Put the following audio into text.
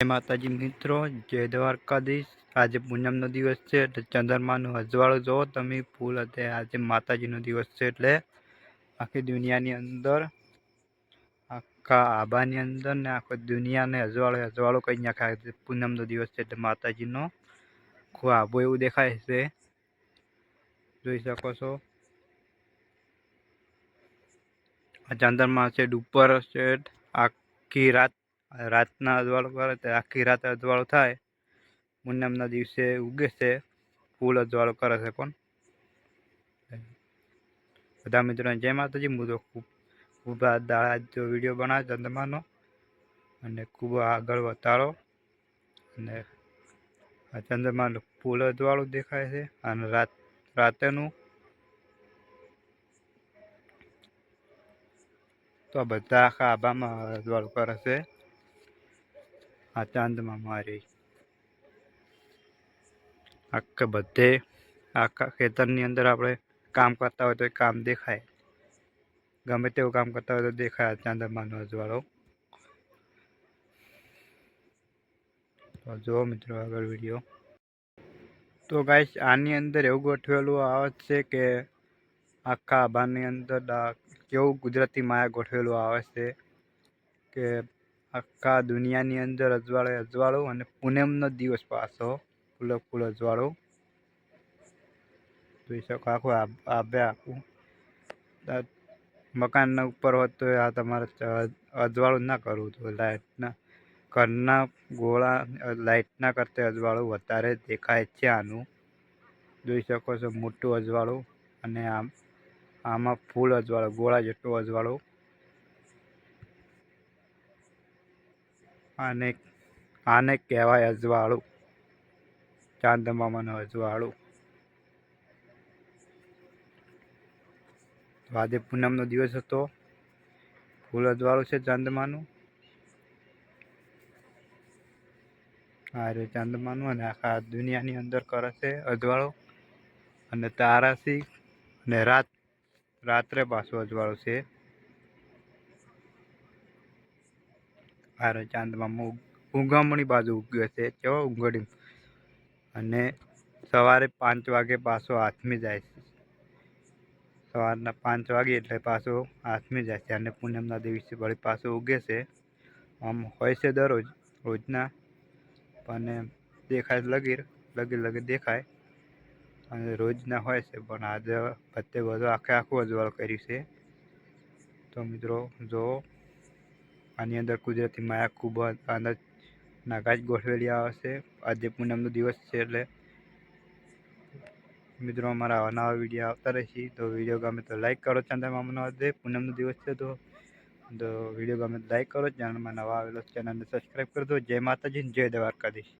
માતાજી મિત્રો, જય દ્વારકાધીશ. આજે પૂનમનો દિવસ છે એટલે ચંદ્રમાનું અજવાળું જોવો તમે, ફૂલ હતે આજે માતાજીનો દિવસ છે એટલે આખી દુનિયાની અંદર, આખા આબાની અંદર ને આખો દુનિયાને અજવાળો અજવાળો કંઈ નાખે. પૂનમનો દિવસ છે એટલે માતાજીનો ખૂબ આબો એવું દેખાય છે. જોઈ શકો છો. આ ચંદ્રમા છે ઉપર છે. આખી રાત રાતના અજવાળું કરે તે આખી રાત અજવાળું થાય. પૂનમના દિવસે ઉગે છે, ફૂલ અજવાળું કરે છે પણ. બધા મિત્રોને જય માતાજી હું તો ખૂબ ખૂબ આ દાડા જો વીડિયો બનાવે ચંદ્રમાનો અને ખૂબ આગળ વધારો. અને આ ચંદ્રમાનું ફૂલ અજવાળું દેખાય છે. અને રાત, રાતેનું તો બધા આખા આભામાં અજવાળું કરે છે. આ ચાંદમાં મારી આખે બધે આખા ખેતરની અંદર આપણે કામ કરતા હોય તો એ કામ દેખાય ગમે તેવું કામ કરતા હોય તો દેખાય આ ચાંદમાનો અજવાળો તો જુઓ મિત્રો આગળ વીડિયો તો ગાઈશ આની અંદર એવું ગોઠવેલું આવે છે કે આખા આભાની અંદર કેવું ગુજરાતી માયા ગોઠવેલું આવે છે કે આખા દુનિયાની અંદર અજવાળે અજવાળો અને પૂનમનો દિવસ પાછો ફૂલો ફૂલ અજવાળો. જોઈ શકો આખું આભે આખું. મકાનના ઉપર હોત તો આ તમારે અજવાળું ના કરવું તો લાઇટના ઘરના ગોળા લાઇટના કરતાં અજવાળું વધારે દેખાય છે આનું. જોઈ શકો છો મોટું અજવાળું અને આમ આમાં ફૂલ અજવાળો, ગોળા જેટલું અજવાળું. આને આને કહેવાય અજવાળું. ચાંદમામાનું અજવાળું. તો આજે પૂનમનો દિવસ હતો. ફૂલ અજવાળું છે ચાંદમાનું આ રે ચાંદમાનું અને આખા દુનિયાની અંદર કરે છે અજવાળો. અને તારાસી અને રાત, રાત્રે પાછું અજવાળું છે. આ ચાંદમાં ઊંઘામણી બાજુ ઉગ્યો છે કેવો ઉગડી અને સવારે પાંચ વાગે પાછો હાથમી જાય છે. સવારના પાંચ વાગે એટલે પાછો હાથમી જાય છે અને પૂનમના દિવસે વળી પાછો ઉગે છે. આમ હોય છે દરરોજ, રોજના. પણ દેખાય લગીર લગીર લગીર દેખાય. અને રોજના હોય છે, પણ આજે બધે બધું આખે આખું અજવાળ કર્યું છે. તો મિત્રો, જો આની અંદર કુદરતી માયા ખૂબ આનંદ નાગાજ ગોઠવેલી આવે છે આજે પૂનમનો દિવસ છે એટલે મિત્રો અમારા આવા નવા વીડિયો આવતા રહેશે. તો વીડિયો ગમે તો લાઈક કરો ચંદ્રમામાનો આજે પૂનમનો દિવસ છે તો તો વીડિયો ગમે તો લાઈક કરો, ચેનલમાં નવા આવેલો ચેનલને સબસ્ક્રાઈબ કરી દો. જય માતાજી જય દ્વારકાધીશ.